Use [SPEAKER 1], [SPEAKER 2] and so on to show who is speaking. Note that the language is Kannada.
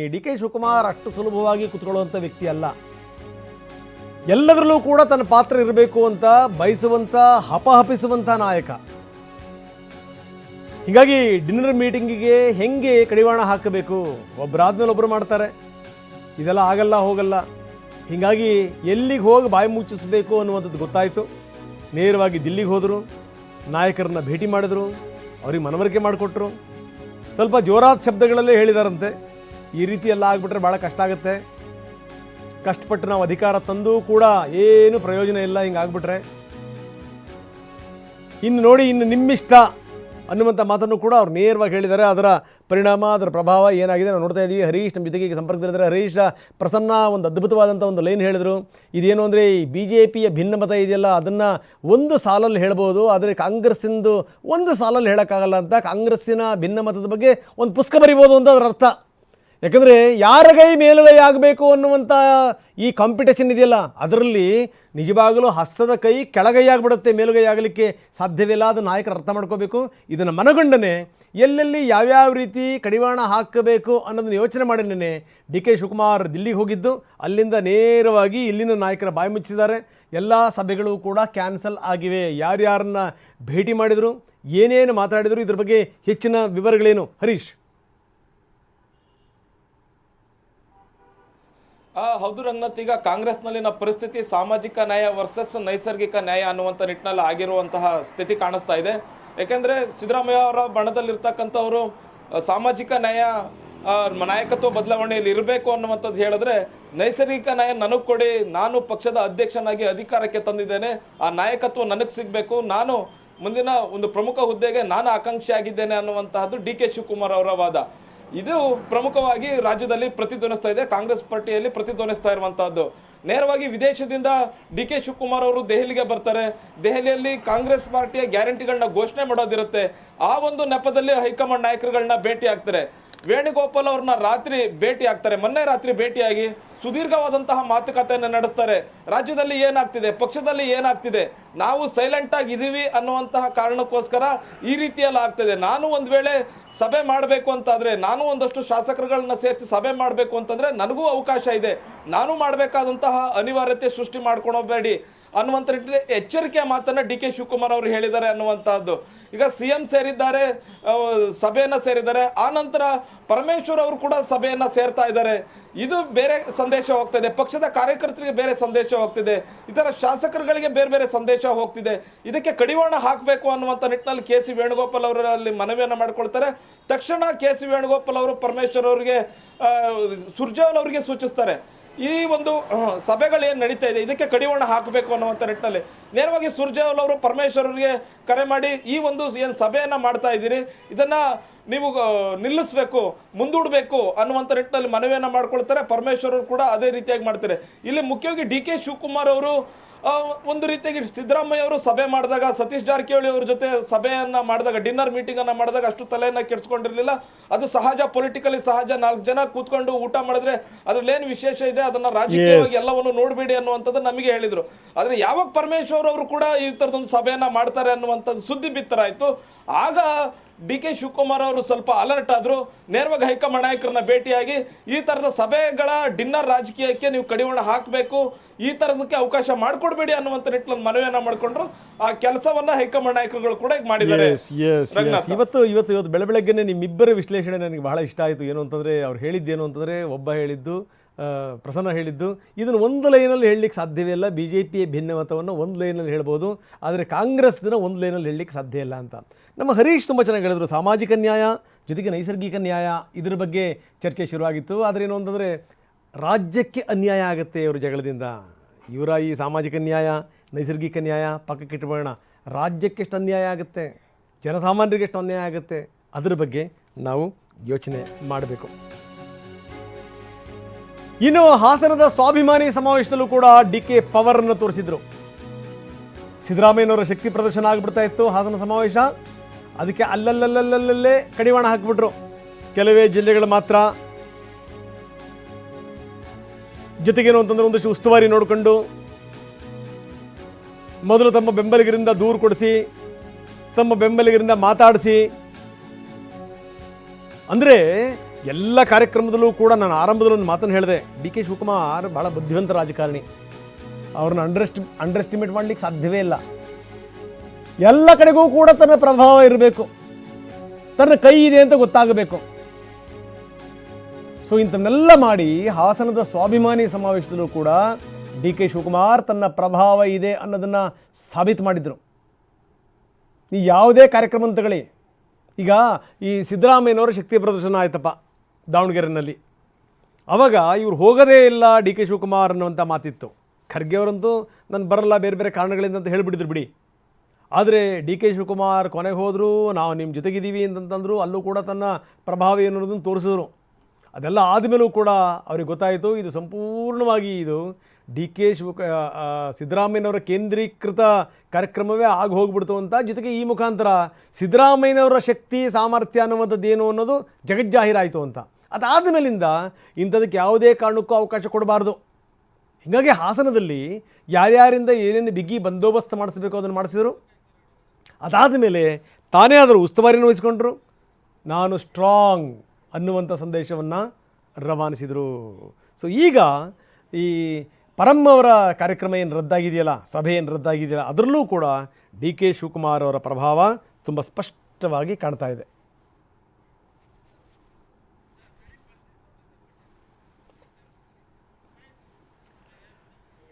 [SPEAKER 1] ಡಿ ಕೆ ಶಿವಕುಮಾರ್ ಅಷ್ಟು ಸುಲಭವಾಗಿ ಕುತ್ಕೊಳ್ಳುವಂಥ ವ್ಯಕ್ತಿ ಅಲ್ಲ ಎಲ್ಲದರಲ್ಲೂ ಕೂಡ ತನ್ನ ಪಾತ್ರ ಇರಬೇಕು ಅಂತ ಬಯಸುವಂಥ ಹಪಹಪಿಸುವಂಥ ನಾಯಕ. ಹೀಗಾಗಿ ಡಿನ್ನರ್ ಮೀಟಿಂಗಿಗೆ ಹೆಂಗೆ ಕಡಿವಾಣ ಹಾಕಬೇಕು? ಒಬ್ಬರಾದ್ಮೇಲೆ ಒಬ್ಬರು ಮಾಡ್ತಾರೆ. ಇದೆಲ್ಲ ಆಗಲ್ಲ, ಹೋಗಲ್ಲ. ಹೀಗಾಗಿ ಎಲ್ಲಿಗೆ ಹೋಗಿ ಬಾಯಿ ಮುಚ್ಚಿಸಬೇಕು ಅನ್ನುವಂಥದ್ದು ಗೊತ್ತಾಯಿತು. ನೇರವಾಗಿ ದಿಲ್ಲಿಗೆ ಹೋದರು, ನಾಯಕರನ್ನ ಭೇಟಿ ಮಾಡಿದ್ರು, ಅವ್ರಿಗೆ ಮನವರಿಕೆ ಮಾಡಿಕೊಟ್ರು. ಸ್ವಲ್ಪ ಜೋರಾದ ಶಬ್ದಗಳಲ್ಲೇ ಹೇಳಿದಾರಂತೆ. ಈ ರೀತಿ ಎಲ್ಲ ಆಗ್ಬಿಟ್ರೆ ಭಾಳ ಕಷ್ಟ ಆಗುತ್ತೆ. ಕಷ್ಟಪಟ್ಟು ನಾವು ಅಧಿಕಾರ ತಂದು ಕೂಡ ಏನು ಪ್ರಯೋಜನ ಇಲ್ಲ, ಹಿಂಗೆ ಆಗ್ಬಿಟ್ರೆ. ಇನ್ನು ನೋಡಿ, ಇನ್ನು ನಿಮ್ಮಿಷ್ಟ ಅನ್ನುವಂಥ ಮಾತನ್ನು ಕೂಡ ಅವ್ರು ನೇರವಾಗಿ ಹೇಳಿದ್ದಾರೆ. ಅದರ ಪರಿಣಾಮ, ಅದರ ಪ್ರಭಾವ ಏನಾಗಿದೆ ನಾವು ನೋಡ್ತಾ ಇದ್ದೀವಿ. ಹರೀಶ್ ನಮ್ಮ ಜೊತೆಗೆ ಸಂಪರ್ಕದಲ್ಲಿದ್ದಾರೆ. ಹರೀಶ್, ಪ್ರಸನ್ನ ಒಂದು ಅದ್ಭುತವಾದಂಥ ಒಂದು ಲೈನ್ ಹೇಳಿದರು. ಇದೇನು ಅಂದರೆ ಈ ಬಿ ಜೆ ಪಿಯ ಭಿನ್ನಮತ ಇದೆಯಲ್ಲ, ಅದನ್ನು ಒಂದು ಸಾಲಲ್ಲಿ ಹೇಳ್ಬೋದು. ಆದರೆ ಕಾಂಗ್ರೆಸ್ಸಿಂದು ಒಂದು ಸಾಲಲ್ಲಿ ಹೇಳೋಕ್ಕಾಗಲ್ಲ ಅಂತ ಕಾಂಗ್ರೆಸ್ಸಿನ ಭಿನ್ನಮತದ ಬಗ್ಗೆ ಒಂದು ಪುಸ್ತಕ ಬರಿಬೋದು ಅಂತ ಅದರ ಅರ್ಥ. ಯಾಕಂದರೆ ಯಾರ ಕೈ ಮೇಲುಗೈ ಆಗಬೇಕು ಅನ್ನುವಂಥ ಈ ಕಾಂಪಿಟೇಷನ್ ಇದೆಯಲ್ಲ, ಅದರಲ್ಲಿ ನಿಜವಾಗಲೂ ಹಸ್ತದ ಕೈ ಕೆಳಗೈ ಆಗಿಬಿಡುತ್ತೆ, ಮೇಲುಗೈ ಆಗಲಿಕ್ಕೆ ಸಾಧ್ಯವಿಲ್ಲ, ಅದು ನಾಯಕರು ಅರ್ಥ ಮಾಡ್ಕೋಬೇಕು. ಇದನ್ನು ಮನಗಂಡನೆ ಎಲ್ಲೆಲ್ಲಿ ಯಾವ್ಯಾವ ರೀತಿ ಕಡಿವಾಣ ಹಾಕಬೇಕು ಅನ್ನೋದನ್ನು ಯೋಚನೆ ಮಾಡಿನೇ ಡಿ ಕೆ ಶಿವಕುಮಾರ್ ದಿಲ್ಲಿಗೆ ಹೋಗಿದ್ದು. ಅಲ್ಲಿಂದ ನೇರವಾಗಿ ಇಲ್ಲಿನ ನಾಯಕರ ಬಾಯಿ ಮುಚ್ಚಿದ್ದಾರೆ. ಎಲ್ಲ ಸಭೆಗಳು ಕೂಡ ಕ್ಯಾನ್ಸಲ್ ಆಗಿವೆ. ಯಾರ್ಯಾರನ್ನ ಭೇಟಿ ಮಾಡಿದರು, ಏನೇನು ಮಾತಾಡಿದರು, ಇದ್ರ ಬಗ್ಗೆ ಹೆಚ್ಚಿನ ವಿವರಗಳೇನು? ಹರೀಶ್.
[SPEAKER 2] ಹೌದು ರಂಗನಾಥ್ ಈಗ ಕಾಂಗ್ರೆಸ್ನಲ್ಲಿನ ಪರಿಸ್ಥಿತಿ, ಸಾಮಾಜಿಕ ನ್ಯಾಯ ವರ್ಸಸ್ ನೈಸರ್ಗಿಕ ನ್ಯಾಯ ಅನ್ನುವಂಥ ನಿಟ್ಟಿನಲ್ಲಿ ಆಗಿರುವಂತಹ ಸ್ಥಿತಿ ಕಾಣಿಸ್ತಾ ಇದೆ. ಯಾಕೆಂದ್ರೆ ಸಿದ್ದರಾಮಯ್ಯ ಅವರ ಬಣದಲ್ಲಿರ್ತಕ್ಕಂಥವರು ಸಾಮಾಜಿಕ ನ್ಯಾಯ ನಾಯಕತ್ವ ಬದಲಾವಣೆಯಲ್ಲಿ ಇರಬೇಕು ಅನ್ನುವಂಥದ್ದು ಹೇಳಿದ್ರೆ ನೈಸರ್ಗಿಕ ನ್ಯಾಯ ನನಗೆ ಕೊಡಿ, ನಾನು ಪಕ್ಷದ ಅಧ್ಯಕ್ಷನಾಗಿ ಅಧಿಕಾರಕ್ಕೆ ತಂದಿದ್ದೇನೆ, ಆ ನಾಯಕತ್ವ ನನಗೆ ಸಿಗಬೇಕು, ನಾನು ಮುಂದಿನ ಒಂದು ಪ್ರಮುಖ ಹುದ್ದೆಗೆ ನಾನು ಆಕಾಂಕ್ಷಿ ಆಗಿದ್ದೇನೆ ಅನ್ನುವಂತಹದ್ದು ಡಿ ಕೆ ಶಿವಕುಮಾರ್ ಅವರ ವಾದ. ಇದು ಪ್ರಮುಖವಾಗಿ ರಾಜ್ಯದಲ್ಲಿ ಪ್ರತಿಧ್ವನಿಸ್ತಾ ಇದೆ. ಕಾಂಗ್ರೆಸ್ ಪಾರ್ಟಿಯಲ್ಲಿ ಪ್ರತಿಧ್ವನಿಸ್ತಾ ಇರುವಂತಹದ್ದು. ನೇರವಾಗಿ ವಿದೇಶದಿಂದ ಡಿ ಕೆ ಶಿವಕುಮಾರ್ ಅವರು ದೆಹಲಿಗೆ ಬರ್ತಾರೆ. ದೆಹಲಿಯಲ್ಲಿ ಕಾಂಗ್ರೆಸ್ ಪಾರ್ಟಿಯ ಗ್ಯಾರಂಟಿಗಳನ್ನ ಘೋಷಣೆ ಮಾಡೋದಿರುತ್ತೆ. ಆ ಒಂದು ನೆಪದಲ್ಲಿ ಹೈಕಮಾಂಡ್ ನಾಯಕರುಗಳನ್ನ ಭೇಟಿ ಆಗ್ತಾರೆ ವೇಣುಗೋಪಾಲ್ ಅವ್ರನ್ನ ರಾತ್ರಿ ಭೇಟಿ ಆಗ್ತಾರೆ. ಮೊನ್ನೆ ರಾತ್ರಿ ಭೇಟಿಯಾಗಿ ಸುದೀರ್ಘವಾದಂತಹ ಮಾತುಕತೆಯನ್ನು ನಡೆಸ್ತಾರೆ. ರಾಜ್ಯದಲ್ಲಿ ಏನಾಗ್ತಿದೆ? ಪಕ್ಷದಲ್ಲಿ ಏನಾಗ್ತಿದೆ? ನಾವು ಸೈಲೆಂಟ್ ಇದೀವಿ ಅನ್ನುವಂತಹ ಕಾರಣಕ್ಕೋಸ್ಕರ ಈ ರೀತಿಯಲ್ಲಿ ಆಗ್ತಿದೆ. ನಾನು ಒಂದು ವೇಳೆ ಸಭೆ ಮಾಡಬೇಕು ಅಂತಾದರೆ, ನಾನು ಒಂದಷ್ಟು ಶಾಸಕರುಗಳನ್ನ ಸೇರಿಸಿ ಸಭೆ ಮಾಡಬೇಕು ಅಂತಂದರೆ ನನಗೂ ಅವಕಾಶ ಇದೆ. ನಾನು ಮಾಡಬೇಕಾದಂತಹ ಅನಿವಾರ್ಯತೆ ಸೃಷ್ಟಿ ಮಾಡ್ಕೊಳಬೇಡಿ ಅನ್ನುವಂಥ ನಿಟ್ಟಿನಲ್ಲಿ ಎಚ್ಚರಿಕೆಯ ಮಾತನ್ನು ಡಿ ಕೆ ಶಿವಕುಮಾರ್ ಅವರು ಹೇಳಿದ್ದಾರೆ ಅನ್ನುವಂಥದ್ದು ಈಗ ಸಿ ಎಂ ಸೇರಿದ್ದಾರೆ ಸಭೆಯನ್ನು ಸೇರಿದ್ದಾರೆ. ಆ ನಂತರ ಪರಮೇಶ್ವರ್ ಅವರು ಕೂಡ ಸಭೆಯನ್ನು ಸೇರ್ತಾ ಇದ್ದಾರೆ. ಇದು ಬೇರೆ ಸಂದೇಶ ಹೋಗ್ತಿದೆ. ಪಕ್ಷದ ಕಾರ್ಯಕರ್ತರಿಗೆ ಬೇರೆ ಸಂದೇಶ ಹೋಗ್ತಿದೆ. ಇತರ ಶಾಸಕರುಗಳಿಗೆ ಬೇರೆ ಬೇರೆ ಸಂದೇಶ ಹೋಗ್ತಿದೆ. ಇದಕ್ಕೆ ಕಡಿವಾಣ ಹಾಕಬೇಕು ಅನ್ನುವಂಥ ನಿಟ್ಟಿನಲ್ಲಿ ಕೆ ಸಿ ವೇಣುಗೋಪಾಲ್ ಅವರು ಅಲ್ಲಿ ಮನವಿಯನ್ನು ಮಾಡಿಕೊಳ್ತಾರೆ. ತಕ್ಷಣ ಕೆ ಸಿ ವೇಣುಗೋಪಾಲ್ ಅವರು ಪರಮೇಶ್ವರ್ ಅವರಿಗೆ ಸುರ್ಜೇವಾಲ್ ಅವರಿಗೆ ಸೂಚಿಸ್ತಾರೆ. ಈ ಒಂದು ಅಹ್, ಸಭೆಗಳು ಏನು ನಡೀತಾ ಇದೆ ಇದಕ್ಕೆ ಕಡಿವಾಣ ಹಾಕಬೇಕು ಅನ್ನುವಂಥ ನಿಟ್ಟಿನಲ್ಲಿ ನೇರವಾಗಿ ಸುರ್ಜೇವಲ್ ಅವರು ಪರಮೇಶ್ವರ್ ಅವರಿಗೆ ಕರೆ ಮಾಡಿ ಈ ಒಂದು ಏನು ಸಭೆಯನ್ನು ಮಾಡ್ತಾ ಇದ್ದೀರಿ ಇದನ್ನ ನೀವು ನಿಲ್ಲಿಸಬೇಕು ಮುಂದೂಡಬೇಕು ಅನ್ನುವಂಥ ನಿಟ್ಟಿನಲ್ಲಿ ಮನವಿಯನ್ನು ಮಾಡ್ಕೊಳ್ತಾರೆ. ಪರಮೇಶ್ವರ್ ಅವರು ಕೂಡ ಅದೇ ರೀತಿಯಾಗಿ ಮಾಡ್ತಾರೆ. ಇಲ್ಲಿ ಮುಖ್ಯವಾಗಿ ಡಿ ಕೆ ಶಿವಕುಮಾರ್ ಅವರು ಒಂದು ರೀತಿಯಾಗಿ ಸಿದ್ದರಾಮಯ್ಯ ಅವರು ಸಭೆ ಮಾಡಿದಾಗ ಸತೀಶ್ ಜಾರಕಿಹೊಳಿ ಅವ್ರ ಜೊತೆ ಸಭೆಯನ್ನು ಮಾಡಿದಾಗ ಡಿನ್ನರ್ ಮೀಟಿಂಗನ್ನು ಮಾಡಿದಾಗ ಅಷ್ಟು ತಲೆಯನ್ನು ಕೆಡಿಸ್ಕೊಂಡಿರಲಿಲ್ಲ. ಅದು ಸಹಜ ಪೊಲಿಟಿಕಲಿ ಸಹಜ ನಾಲ್ಕು ಜನ ಕೂತ್ಕೊಂಡು ಊಟ ಮಾಡಿದ್ರೆ ಅದ್ರಲ್ಲಿ ಏನು ವಿಶೇಷ ಇದೆ? ಅದನ್ನು ರಾಜಕೀಯವಾಗಿ ಎಲ್ಲವನ್ನು ನೋಡಬೇಡಿ ಅನ್ನುವಂಥದ್ದು ನಮಗೆ ಹೇಳಿದರು. ಆದರೆ ಯಾವಾಗ ಪರಮೇಶ್ವರ್ ಅವರು ಕೂಡ ಈ ಥರದ್ದೊಂದು ಸಭೆಯನ್ನು ಮಾಡ್ತಾರೆ ಅನ್ನುವಂಥದ್ದು ಸುದ್ದಿ ಬಿತ್ತರಾಯಿತು ಆಗ ಡಿ ಕೆ ಶಿವಕುಮಾರ್ ಅವರು ಸ್ವಲ್ಪ ಅಲರ್ಟ್ ಆದ್ರು ನೇರವಾಗಿ ಹೈಕಮಾಂಡ್ ನಾಯಕರನ್ನ ಭೇಟಿಯಾಗಿ ಈ ತರದ ಸಭೆಗಳ ಡಿನ್ನರ್ ರಾಜಕೀಯಕ್ಕೆ ನೀವು ಕಡಿವಾಣ ಹಾಕಬೇಕು ಈ ಥರದಕ್ಕೆ ಅವಕಾಶ ಮಾಡಿಕೊಡ್ಬೇಡಿ ಅನ್ನುವಂಥ ನಿಟ್ಟಿನಲ್ಲಿ ಮನವಿಯನ್ನು ಮಾಡ್ಕೊಂಡ್ರು. ಆ ಕೆಲಸವನ್ನ ಹೈಕಮಾಂಡ್ ನಾಯಕರುಗಳು ಕೂಡ ಈಗ ಮಾಡಿದ್ದಾರೆ.
[SPEAKER 1] ಇವತ್ತು ಇವತ್ತು ಇವತ್ತು ಬೆಳ ಬೆಳಗ್ಗೆನೆ ನಿಮ್ಮಿಬ್ಬರ ವಿಶ್ಲೇಷಣೆ ನನಗೆ ಬಹಳ ಇಷ್ಟ ಆಯಿತು. ಏನು ಅಂತಂದರೆ ಅವ್ರು ಹೇಳಿದ್ದೇನು ಅಂತಂದರೆ ಒಬ್ಬ ಹೇಳಿದ್ದು ಪ್ರಸನ್ನ ಹೇಳಿದ್ದು, ಇದನ್ನು ಒಂದು ಲೈನಲ್ಲಿ ಹೇಳಲಿಕ್ಕೆ ಸಾಧ್ಯವೇ ಇಲ್ಲ. ಬಿ ಜೆ ಪಿಯ ಭಿನ್ನಮತವನ್ನು ಒಂದು ಲೈನಲ್ಲಿ ಹೇಳ್ಬೋದು. ಆದರೆ ಕಾಂಗ್ರೆಸ್ ದಿನ ಒಂದು ಲೈನಲ್ಲಿ ಹೇಳಲಿಕ್ಕೆ ಸಾಧ್ಯ ಇಲ್ಲ ಅಂತ. ನಮ್ಮ ಹರೀಶ್ ತುಂಬ ಚೆನ್ನಾಗಿ ಹೇಳಿದ್ರು, ಸಾಮಾಜಿಕ ನ್ಯಾಯ, ಜೊತೆಗೆ ನೈಸರ್ಗಿಕ ನ್ಯಾಯ, ಇದ್ರ ಬಗ್ಗೆ ಚರ್ಚೆ ಶುರುವಾಗಿತ್ತು. ಆದರೆ ಏನು ಅಂತಂದರೆ, ರಾಜ್ಯಕ್ಕೆ ಅನ್ಯಾಯ ಆಗುತ್ತೆ ಇವರು ಜಗಳದಿಂದ. ಇವರ ಈ ಸಾಮಾಜಿಕ ನ್ಯಾಯ, ನೈಸರ್ಗಿಕ ನ್ಯಾಯ ಪಕ್ಕಕ್ಕಿಟ್ಬೋಣ ರಾಜ್ಯಕ್ಕೆ ಎಷ್ಟು ಅನ್ಯಾಯ ಆಗುತ್ತೆ? ಜನಸಾಮಾನ್ಯರಿಗೆ ಎಷ್ಟು ಅನ್ಯಾಯ ಆಗುತ್ತೆ? ಅದರ ಬಗ್ಗೆ ನಾವು ಯೋಚನೆ ಮಾಡಬೇಕು. ಇನ್ನು ಹಾಸನದ ಸ್ವಾಭಿಮಾನಿ ಸಮಾವೇಶದಲ್ಲೂ ಕೂಡ ಡಿ ಕೆ ಪವರನ್ನು ತೋರಿಸಿದ್ರು. ಸಿದ್ದರಾಮಯ್ಯನವರ ಶಕ್ತಿ ಪ್ರದರ್ಶನ ಆಗಿಬಿಡ್ತಾ ಇತ್ತು ಹಾಸನ ಸಮಾವೇಶ. ಅದಕ್ಕೆ ಅಲ್ಲಲ್ಲಲ್ಲಲ್ಲಲ್ಲೇ ಕಡಿವಾಣ ಹಾಕಿಬಿಟ್ರು. ಕೆಲವೇ ಜಿಲ್ಲೆಗಳು ಮಾತ್ರ. ಜೊತೆಗೇನು ಅಂತಂದ್ರೆ ಒಂದಷ್ಟು ಉಸ್ತುವಾರಿ ನೋಡಿಕೊಂಡು ಮೊದಲು ತಮ್ಮ ಬೆಂಬಲಿಗರಿಂದ ದೂರು ಕೊಡಿಸಿ, ತಮ್ಮ ಬೆಂಬಲಿಗರಿಂದ ಮಾತಾಡಿಸಿ. ಅಂದರೆ ಎಲ್ಲ ಕಾರ್ಯಕ್ರಮದಲ್ಲೂ ಕೂಡ ನಾನು ಆರಂಭದಲ್ಲಿ ಒಂದು ಮಾತನ್ನು ಹೇಳಿದೆ. ಡಿ ಕೆ ಶಿವಕುಮಾರ್ ಭಾಳ ಬುದ್ಧಿವಂತ ರಾಜಕಾರಣಿ. ಅವ್ರನ್ನ ಅಂಡರ್ಸ್ಟಿ ಅಂಡರ್ ಎಸ್ಟಿಮೇಟ್ ಮಾಡಲಿಕ್ಕೆ ಸಾಧ್ಯವೇ ಇಲ್ಲ. ಎಲ್ಲ ಕಡೆಗೂ ಕೂಡ ತನ್ನ ಪ್ರಭಾವ ಇರಬೇಕು. ತನ್ನ ಕೈ ಇದೆ ಅಂತ ಗೊತ್ತಾಗಬೇಕು. ಸೊ ಇಂಥನ್ನೆಲ್ಲ ಮಾಡಿ ಹಾಸನದ ಸ್ವಾಭಿಮಾನಿ ಸಮಾವೇಶದಲ್ಲೂ ಕೂಡ ಡಿ ಕೆ ಶಿವಕುಮಾರ್ ತನ್ನ ಪ್ರಭಾವ ಇದೆ ಅನ್ನೋದನ್ನು ಸಾಬೀತು ಮಾಡಿದರು. ಈ ಯಾವುದೇ ಕಾರ್ಯಕ್ರಮ ತಗೊಳ್ಳಿ. ಈಗ ಈ ಸಿದ್ದರಾಮಯ್ಯನವರ ಶಕ್ತಿ ಪ್ರದರ್ಶನ ಆಯ್ತಪ್ಪ. ದಾವಣಗೆರೆನಲ್ಲಿ. ಅವಾಗ ಇವ್ರು ಹೋಗೋದೇ ಇಲ್ಲ ಡಿ ಕೆ ಶಿವಕುಮಾರ್ ಅನ್ನುವಂಥ ಮಾತಿತ್ತು. ಖರ್ಗೆ ಅವರಂತೂ, ನಾನು ಬರಲ್ಲ, ಬೇರೆ ಬೇರೆ ಕಾರಣಗಳಿಂದ ಅಂತ ಹೇಳಿಬಿಟ್ಟಿದ್ರು ಬಿಡಿ. ಆದರೆ ಡಿ ಕೆ ಶಿವಕುಮಾರ್ ಕೊನೆಗೆ ಹೋದರೂ, ನಾವು ನಿಮ್ಮ ಜೊತೆಗಿದ್ದೀವಿ ಅಂತಂತಂದ್ರು, ಅಲ್ಲೂ ಕೂಡ ತನ್ನ ಪ್ರಭಾವ ಏನು ಅನ್ನೋದನ್ನು ತೋರಿಸಿದ್ರು. ಅದೆಲ್ಲ ಆದಮೇಲೂ ಕೂಡ ಅವ್ರಿಗೆ ಗೊತ್ತಾಯಿತು, ಇದು ಸಂಪೂರ್ಣವಾಗಿ ಇದು ಡಿ ಕೆ ಶಿವಕ ಸಿದ್ದರಾಮಯ್ಯನವರ ಕೇಂದ್ರೀಕೃತ ಕಾರ್ಯಕ್ರಮವೇ ಆಗಿ ಹೋಗ್ಬಿಡ್ತು ಅಂತ ಜೊತೆಗೆ ಈ ಮುಖಾಂತರ ಸಿದ್ದರಾಮಯ್ಯನವರ ಶಕ್ತಿ, ಸಾಮರ್ಥ್ಯ ಅನ್ನುವಂಥದ್ದು ಏನು ಅನ್ನೋದು ಜಗಜ್ಜಾಹೀರಾಯಿತು ಅಂತ. ಅದಾದ ಮೇಲಿಂದ ಇಂಥದಕ್ಕೆ ಯಾವುದೇ ಕಾರಣಕ್ಕೂ ಅವಕಾಶ ಕೊಡಬಾರ್ದು. ಹೀಗಾಗಿ ಹಾಸನದಲ್ಲಿ ಯಾರ್ಯಾರಿಂದ ಏನೇನು ಬಿಗಿ ಬಂದೋಬಸ್ತ್ ಮಾಡಿಸ್ಬೇಕು ಅದನ್ನು ಮಾಡಿಸಿದರು. ಅದಾದ ಮೇಲೆ ತಾನೇ ಆದರೂ ಉಸ್ತುವಾರಿಯನ್ನು ವಹಿಸಿಕೊಂಡ್ರು ನಾನು ಸ್ಟ್ರಾಂಗ್ ಅನ್ನುವಂಥ ಸಂದೇಶವನ್ನು ರವಾನಿಸಿದರು. ಸೊ ಈಗ ಈ ಪರಂ ಅವರ ಕಾರ್ಯಕ್ರಮ ಏನು ರದ್ದಾಗಿದೆಯಲ್ಲ, ಸಭೆ ಏನು ರದ್ದಾಗಿದೆಯಲ್ಲ, ಅದರಲ್ಲೂ ಕೂಡ ಡಿ ಕೆ ಶಿವಕುಮಾರ್ ಅವರ ಪ್ರಭಾವ ತುಂಬ ಸ್ಪಷ್ಟವಾಗಿ ಕಾಣ್ತಾ ಇದೆ.